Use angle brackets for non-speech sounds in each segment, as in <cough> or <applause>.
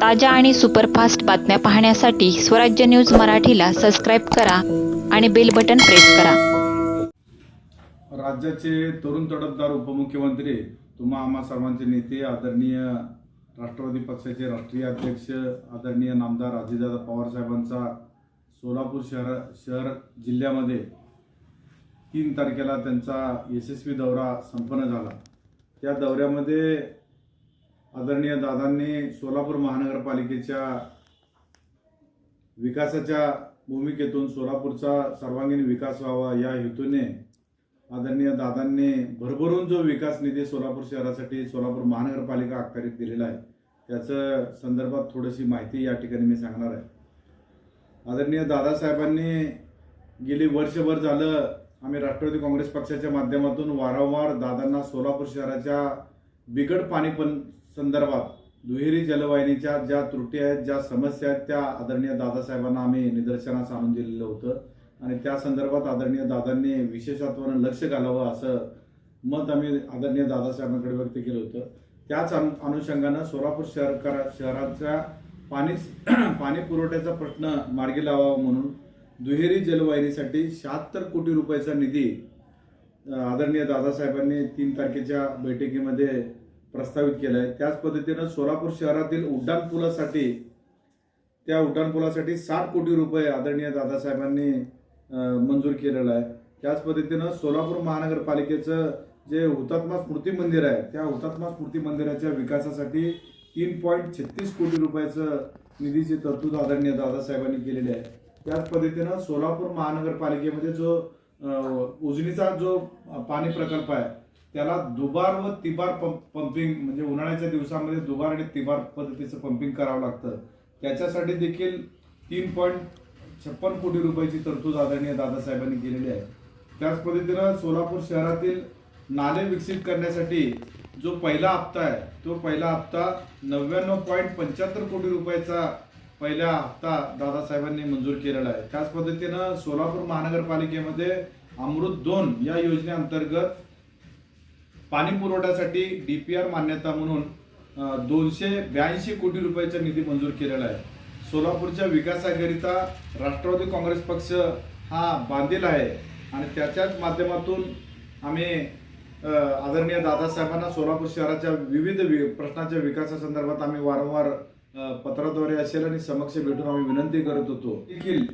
ताज्या आणि सुपरफास्ट बातम्या पाहण्यासाठी स्वराज्य न्यूज मराठीला सबस्क्राईब करा आणि बेल बटन प्रेस करा. राज्याचे तरुण तडफदार उपमुख्यमंत्री तुम्हा आम्हा सर्वांचे नेते आदरणीय राष्ट्रवादी पक्षाचे राष्ट्रीय अध्यक्ष आदरणीय नामदार अजितदादा पवार साहेबांचा सोलापूर शहर शहर जिल्ह्यामध्ये तीन तारखेला त्यांचा यशस्वी दौरा संपन्न झाला. त्या दौऱ्यामध्ये आदरणीय दादांनी सोलापूर महानगरपालिकेच्या विकासाच्या भूमिकेतून सोलापूरचा सर्वांगीण विकास व्हावा या हेतूने आदरणीय दादांनी भरभरून जो विकास निधी सोलापूर शहरासाठी सोलापूर महानगरपालिका आकारित दिलेला आहे त्याचं संदर्भात थोडीशी माहिती या ठिकाणी मी सांगणार आहे. आदरणीय दादासाहेबांनी गेली वर्षभर झालं आम्ही राष्ट्रवादी काँग्रेस पक्षाच्या माध्यमातून वारंवार दादांना सोलापूर शहराच्या बिकट पाणी पण संदर्भात दुहेरी जलवाहिनीच्या ज्या त्रुटी आहेत ज्या समस्या आहेत त्या आदरणीय दादासाहेबांना आम्ही निदर्शनास आणून दिलेलं होतं. आणि त्या संदर्भात आदरणीय दादांनी विशेषत्वानं लक्ष घालावं असं मत आम्ही आदरणीय दादासाहेबांकडे व्यक्त केलं होतं. त्याच अनु अनुषंगानं सोलापूर शहर करा- शहराच्या पाणी <clears throat> पाणी पुरवठ्याचा प्रश्न मार्गी लावावा म्हणून दुहेरी जलवाहिनीसाठी शहात्तर कोटी रुपयाचा निधी आदरणीय दादासाहेबांनी तीन तारखेच्या बैठकीमध्ये प्रस्तावित केला आहे त्याच पद्धतीनं सोलापूर शहरातील उड्डाणपुलासाठी त्या उड्डाणपुलासाठी साठ कोटी रुपये आदरणीय दादासाहेबांनी मंजूर केलेलं आहे. त्याच पद्धतीनं सोलापूर महानगरपालिकेचं जे हुतात्मा स्मृती मंदिर आहे त्या हुतात्मा स्मृती मंदिराच्या विकासासाठी तीन पॉईंट छत्तीस कोटी रुपयाचं निधीची तरतूद आदरणीय दादासाहेबांनी केलेली आहे. त्याच पद्धतीनं सोलापूर महानगरपालिकेमध्ये जो उजनीचा जो पाणी प्रकल्प आहे त्याला दुबार व तिबार पंप पंपिंग म्हणजे उन्हाळ्याच्या दिवसामध्ये दुबार आणि तिबार पद्धतीचं पंपिंग करावं लागतं. त्याच्यासाठी देखील तीन पॉईंट छप्पन कोटी रुपयाची तरतूद आदरणीय दादासाहेबांनी केलेली आहे. त्याच पद्धतीनं सोलापूर शहरातील नाले विकसित करण्यासाठी जो पहिला हप्ता आहे तो पहिला हप्ता नव्याण्णव पॉईंट पंच्याहत्तर कोटी रुपयाचा पहिला हप्ता दादासाहेबांनी मंजूर केलेला आहे. त्याच पद्धतीनं सोलापूर महानगरपालिकेमध्ये अमृत दोन या योजनेअंतर्गत पाणी पुरवठ्यासाठी डी पी आर मान्यता म्हणून दोनशे ब्याऐंशी कोटी रुपयाचा निधी मंजूर केलेला आहे. सोलापूरच्या विकासाकरिता राष्ट्रवादी काँग्रेस पक्ष हा बांधील आहे आणि त्याच्याच माध्यमातून आम्ही आदरणीय दादासाहेबांना सोलापूर शहराच्या विविध वि- प्रश्नाच्या विकासासंदर्भात आम्ही वारंवार पत्राद्वारे असेल आणि समक्ष भेटून आम्ही विनंती करत होतो. देखील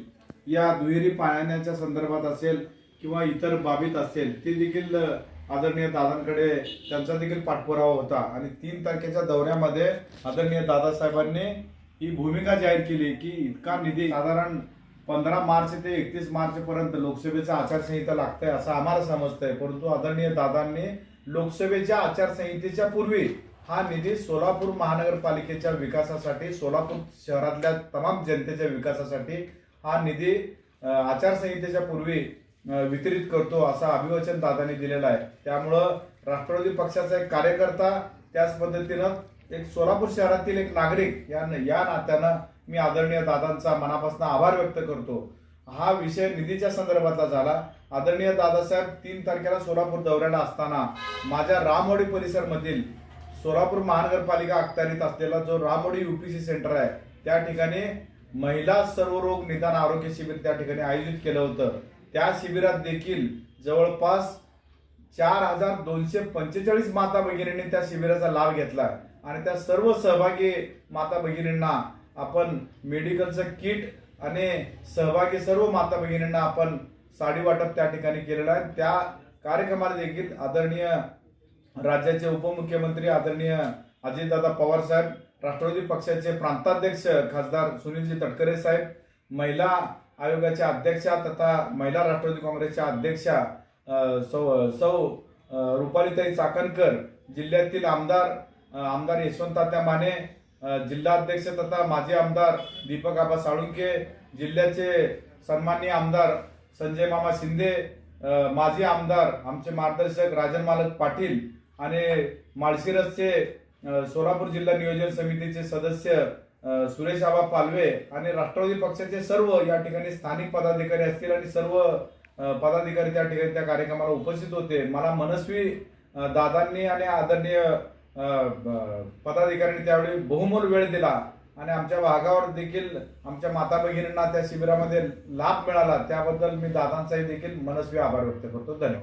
या दुहेरी पाण्याच्या संदर्भात असेल किंवा इतर बाबीत असेल ते देखील आदरणीय दादांकडे त्यांचा देखील पाठपुरावा होता. आणि तीन तारखेच्या दौऱ्यामध्ये आदरणीय दादासाहेबांनी ही भूमिका जाहीर केली की इतका निधी साधारण पंधरा मार्च ते एकतीस मार्चपर्यंत लोकसभेचा आचारसंहिता लागतंय असं आम्हाला समजतंय. परंतु आदरणीय दादांनी लोकसभेच्या आचारसंहितेच्या पूर्वी हा निधी सोलापूर महानगरपालिकेच्या विकासासाठी सोलापूर शहरातल्या तमाम जनतेच्या विकासासाठी हा निधी आचारसंहितेच्या पूर्वी वितरित करतो असं अभिवचन दादांनी दिलेलं आहे. त्यामुळं राष्ट्रवादी पक्षाचा एक कार्यकर्ता त्याच पद्धतीनं एक सोलापूर शहरातील एक नागरिक या या नात्यानं मी आदरणीय दादांचा मनापासून आभार व्यक्त करतो. हा विषय निधीच्या संदर्भातला झाला. आदरणीय दादासाहेब तीन तारखेला सोलापूर दौऱ्याला असताना माझ्या रामवाडी परिसरमधील सोलापूर महानगरपालिका अखत्यारीत असलेला जो रामवाडी युपीसी सेंटर आहे त्या ठिकाणी महिला सर्वरोग निदान आरोग्य शिबिर त्या ठिकाणी आयोजित केलं होतं. त्या शिबिरात देखील जवळपास चार हजार दोनशे पंचेचाळीस माता भगिनींनी त्या शिबिराचा लाभ घेतला. आणि त्या सर्व सहभागी माता भगिनींना आपण मेडिकलचं किट आणि सहभागी सर्व माता भगिनींना आपण साडी वाटप त्या ठिकाणी केलेलं आहे. त्या कार्यक्रमाला देखील आदरणीय राज्याचे उपमुख्यमंत्री आदरणीय अजितदादा पवार साहेब राष्ट्रवादी पक्षाचे प्रांताध्यक्ष खासदार सुनीलजी तटकरे साहेब महिला आयोगाच्या अध्यक्षा तथा महिला राष्ट्रवादी काँग्रेसच्या अध्यक्षा सौ सौ रुपालीताई चाकणकर जिल्ह्यातील आमदार आमदार यशवंतात्या माने जिल्हा जिल्हाध्यक्ष तथा माजी आमदार दीपक आबा साळुंके जिल्ह्याचे सन्माननीय आमदार संजय मामा शिंदे माजी आमदार आमचे मार्गदर्शक राजन मालक पाटील आणि माळशिरसचे सोलापूर जिल्हा नियोजन समितीचे सदस्य सुरेश आबा पालवे आणि राष्ट्रवादी पक्षाचे सर्व या ठिकाणी स्थानिक पदाधिकारी असतील आणि सर्व पदाधिकारी त्या ठिकाणी त्या कार्यक्रमाला उपस्थित होते. मला मनस्वी दादांनी आणि आदरणीय पदाधिकाऱ्यांनी त्यावेळी बहुमोल वेळ दिला आणि आमच्या भागावर देखील आमच्या माता भगिनींना त्या शिबिरामध्ये लाभ मिळाला. त्याबद्दल मी दादांचाही देखील मनस्वी आभार व्यक्त करतो. धन्यवाद.